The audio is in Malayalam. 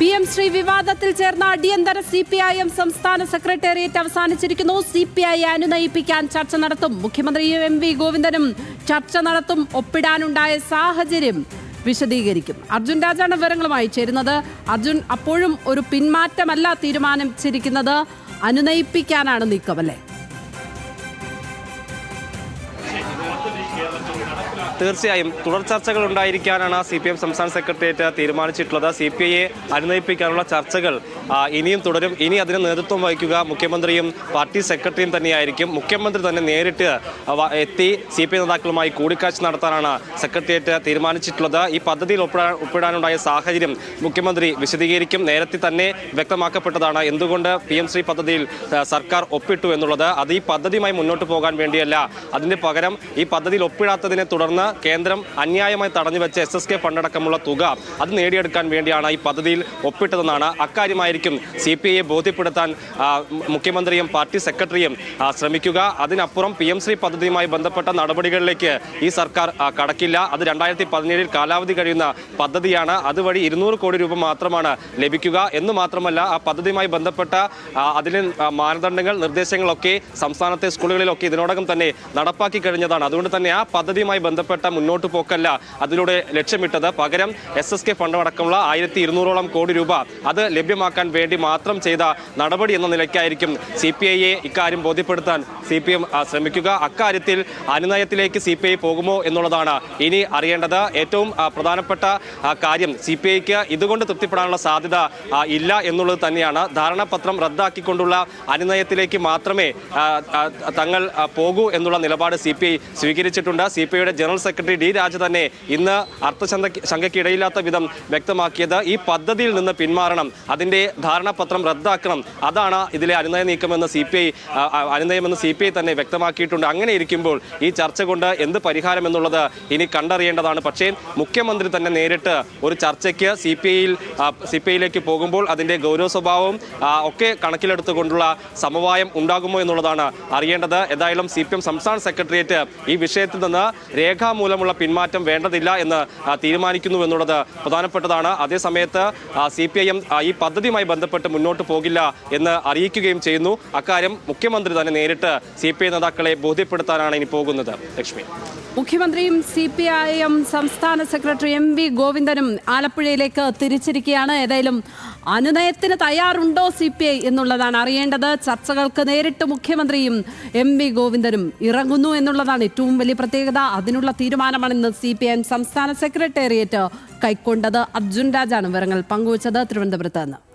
പി എം ശ്രീ വിവാദത്തിൽ ചേർന്ന അടിയന്തര സി പി ഐ എം സംസ്ഥാന സെക്രട്ടേറിയറ്റ് അവസാനിച്ചിരിക്കുന്നു. സി പി ഐ അനുനയിപ്പിക്കാൻ ചർച്ച നടത്തും. മുഖ്യമന്ത്രി എം വി ഗോവിന്ദനും ചർച്ച നടത്തും. ഒപ്പിടാനുണ്ടായ സാഹചര്യം വിശദീകരിക്കും. അർജുൻ രാജാണ് വിവരങ്ങളുമായി ചേരുന്നത്. അർജുൻ അപ്പോഴും ഒരു പിന്മാറ്റമല്ല തീരുമാനിച്ചിരിക്കുന്നത് അനുനയിപ്പിക്കാനാണ് നീക്കമല്ലേ തീർച്ചയായും തുടർ ചർച്ചകൾ ഉണ്ടായിരിക്കാനാണ് സി പി എം സംസ്ഥാന സെക്രട്ടേറിയറ്റ് തീരുമാനിച്ചിട്ടുള്ളത്. സി പി ഐയെ അനുനയിപ്പിക്കാനുള്ള ചർച്ചകൾ ഇനിയും തുടരും. ഇനി അതിന് നേതൃത്വം വഹിക്കുക മുഖ്യമന്ത്രിയും പാർട്ടി സെക്രട്ടറിയും തന്നെയായിരിക്കും. മുഖ്യമന്ത്രി തന്നെ നേരിട്ട് എത്തി സി പി ഐ നേതാക്കളുമായി കൂടിക്കാഴ്ച നടത്താനാണ് സെക്രട്ടേറിയറ്റ് തീരുമാനിച്ചിട്ടുള്ളത്. ഈ പദ്ധതിയിൽ ഉൾപ്പെടാൻ ഉൾപ്പെടാനുണ്ടായ സാഹചര്യം മുഖ്യമന്ത്രി വിശദീകരിക്കും. നേരത്തെ തന്നെ വ്യക്തമാക്കപ്പെട്ടതാണ് എന്തുകൊണ്ട് പി എം ശ്രീ പദ്ധതിയിൽ സർക്കാർ ഒപ്പിട്ടു എന്നുള്ളത്. അത് ഈ പദ്ധതിയുമായി മുന്നോട്ട് പോകാൻ വേണ്ടിയല്ല. അതിന് പകരം ഈ പദ്ധതിയിൽ ഒപ്പിടാത്തതിനെ തുടർന്ന് കേന്ദ്രം അന്യായമായി തടഞ്ഞു വെച്ച എസ് എസ് കെ ഫണ്ടടക്കമുള്ള തുക അത് നേടിയെടുക്കാൻ വേണ്ടിയാണ് ഈ പദ്ധതിയിൽ ഒപ്പിട്ടതെന്നാണ് അക്കാര്യമായിരിക്കും സി പി ഐയെ ബോധ്യപ്പെടുത്താൻ മുഖ്യമന്ത്രിയും പാർട്ടി സെക്രട്ടറിയും ശ്രമിക്കുക. അതിനപ്പുറം പി എം ശ്രീ പദ്ധതിയുമായി ബന്ധപ്പെട്ട നടപടികളിലേക്ക് ഈ സർക്കാർ കടക്കില്ല. അത് രണ്ടായിരത്തി പതിനേഴിൽ കാലാവധി കഴിയുന്ന പദ്ധതിയാണ്. അതുവഴി ഇരുന്നൂറ് കോടി രൂപ മാത്രമാണ് ലഭിക്കുക. എന്ന് മാത്രമല്ല ആ പദ്ധതിയുമായി ബന്ധപ്പെട്ട അതിലെ മാനദണ്ഡങ്ങൾ നിർദ്ദേശങ്ങളൊക്കെ സംസ്ഥാനത്തെ സ്കൂളുകളിലൊക്കെ ഇതിനോടകം തന്നെ നടപ്പാക്കി കഴിഞ്ഞതാണ്. അതുകൊണ്ട് തന്നെ ആ പദ്ധതിയുമായി ബന്ധപ്പെട്ട മുന്നോട്ട് പോക്കല്ല അതിലൂടെ ലക്ഷ്യമിട്ടത്. പകരം എസ് എസ് കെ ഫണ്ട് അടക്കമുള്ള ആയിരത്തി ഇരുന്നൂറോളം കോടി രൂപ അത് ലഭ്യമാക്കാൻ വേണ്ടി മാത്രം ചെയ്ത നടപടി എന്ന നിലയ്ക്കായിരിക്കും സി പി ഐയെ ഇക്കാര്യം ബോധ്യപ്പെടുത്താൻ സി പി എം ശ്രമിക്കുക. അക്കാര്യത്തിൽ അനുനയത്തിലേക്ക് സി പി ഐ പോകുമോ എന്നുള്ളതാണ് ഇനി അറിയേണ്ടത്. ഏറ്റവും പ്രധാനപ്പെട്ട കാര്യം സി പി ഐക്ക് ഇതുകൊണ്ട് തൃപ്തിപ്പെടാനുള്ള സാധ്യത ഇല്ല എന്നുള്ളത് തന്നെയാണ്. ധാരണാപത്രം റദ്ദാക്കിക്കൊണ്ടുള്ള അനുനയത്തിലേക്ക് മാത്രമേ തങ്ങൾ പോകൂ എന്നുള്ള നിലപാട് സി പി ഐ സ്വീകരിച്ചിട്ടുണ്ട് സി പി ഐയുടെ ജനറൽ സെക്രട്ടറി ഡി രാജ തന്നെ ഇന്ന് അർത്ഥശങ്ക ശങ്കയ്ക്കിടയില്ലാത്ത വിധം വ്യക്തമാക്കിയത്. ഈ പദ്ധതിയിൽ നിന്ന് പിന്മാറണം. അതിന്റെ ധാരണാപത്രം റദ്ദാക്കണം. അതാണ് ഇതിലെ അനുനയ നീക്കമെന്ന് സി പി ഐ അനുനയമെന്ന് സി പി ഐ തന്നെ വ്യക്തമാക്കിയിട്ടുണ്ട്. അങ്ങനെ ഇരിക്കുമ്പോൾ ഈ ചർച്ച കൊണ്ട് എന്ത് പരിഹാരം എന്നുള്ളത് ഇനി കണ്ടറിയേണ്ടതാണ്. പക്ഷേ മുഖ്യമന്ത്രി തന്നെ നേരിട്ട് ഒരു ചർച്ചയ്ക്ക് സി പി ഐയിൽ സി പി ഐയിലേക്ക് പോകുമ്പോൾ അതിന്റെ ഗൗരവ സ്വഭാവവും ഒക്കെ കണക്കിലെടുത്തുകൊണ്ടുള്ള സമവായം ഉണ്ടാകുമോ എന്നുള്ളതാണ് അറിയേണ്ടത്. ഏതായാലും സി പി എം സംസ്ഥാന സെക്രട്ടേറിയറ്റ് ഈ വിഷയത്തിൽ നിന്ന് രേഖാമൂലമുള്ള പിന്മാറ്റം വേണ്ടതില്ല എന്ന് തീരുമാനിക്കുന്നു എന്നുള്ളത് പ്രധാനപ്പെട്ടതാണ്. അതേസമയത്ത് സി പി ഐ എം ഈ പദ്ധതിയുമായി ബന്ധപ്പെട്ട് മുന്നോട്ട് പോകില്ല എന്ന് അറിയിക്കുകയും ചെയ്യുന്നു. അക്കാര്യം മുഖ്യമന്ത്രി തന്നെ നേരിട്ട് സി പി ഐ നേതാക്കളെ ബോധ്യപ്പെടുത്താനാണ് ഇനി പോകുന്നത്. ലക്ഷ്മി. മുഖ്യമന്ത്രിയും സി പി ഐ എം സംസ്ഥാന സെക്രട്ടറി എം വി ഗോവിന്ദനും ആലപ്പുഴയിലേക്ക് തിരിച്ചിരിക്കുകയാണ്. ഏതായാലും അനുനയത്തിന് തയ്യാറുണ്ടോ സി പി ഐ എന്നുള്ളതാണ് അറിയേണ്ടത്. ചർച്ചകൾക്ക് നേരിട്ട് മുഖ്യമന്ത്രിയും എം വി ഗോവിന്ദനും ഇറങ്ങുന്നു എന്നുള്ളതാണ് ഏറ്റവും വലിയ പ്രത്യേകത അതിനുള്ള തീരുമാനമാണ് ഇന്ന് സി പി എം സംസ്ഥാന സെക്രട്ടേറിയറ്റ് കൈക്കൊണ്ടത് അർജുൻ രാജാണ് വിവരങ്ങൾ പങ്കുവച്ചത് തിരുവനന്തപുരത്ത് നിന്ന്.